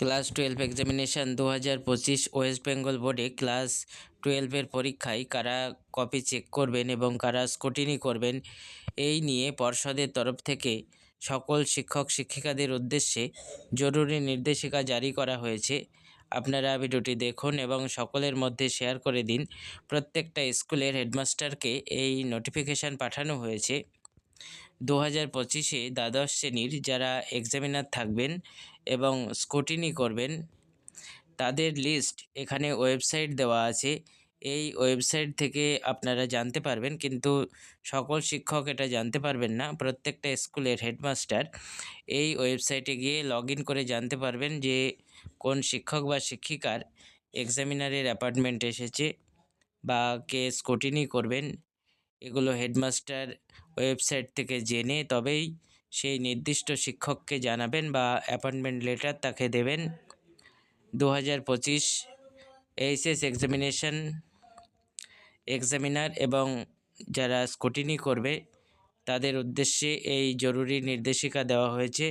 Class twelve examination দু হাজার পঁচিশ ওয়েস্ট বেঙ্গল বোর্ডে ক্লাস টুয়েলভের পরীক্ষায় কারা কপি চেক করবেন এবং কারা স্কুটিনি করবেন, এই নিয়ে পর্ষদের তরফ থেকে সকল শিক্ষক শিক্ষিকাদের উদ্দেশ্যে জরুরি নির্দেশিকা জারি করা হয়েছে। আপনারা ভিডিওটি দেখুন এবং সকলের মধ্যে শেয়ার করে দিন। প্রত্যেকটা স্কুলের হেডমাস্টারকে এই নোটিফিকেশান পাঠানো হয়েছে। দু হাজার পঁচিশে দ্বাদশ শ্রেণির যারা এক্সামিনার থাকবেন এবং স্কুটিনি করবেন, তাদের লিস্ট এখানে ওয়েবসাইট দেওয়া আছে। এই ওয়েবসাইট থেকে আপনারা জানতে পারবেন, কিন্তু সকল শিক্ষক এটা জানতে পারবেন না। প্রত্যেকটা স্কুলের হেডমাস্টার এই ওয়েবসাইটে গিয়ে লগ করে জানতে পারবেন যে কোন শিক্ষক বা শিক্ষিকার এক্সামিনারের অ্যাপার্টমেন্ট এসেছে বা কে স্কুটিনি করবেন। এগুলো হেডমাস্টার ওয়েবসাইট থেকে জেনে তবেই সেই নির্দিষ্ট শিক্ষককে জানাবেন বা অ্যাপয়েন্টমেন্ট লেটার তাকে দেবেন। দু হাজার পঁচিশ এইচএস এক্সামিনেশন এক্সামিনার এবং যারা স্কুটিনি করবে, তাদের উদ্দেশ্যে এই জরুরি নির্দেশিকা দেওয়া হয়েছে।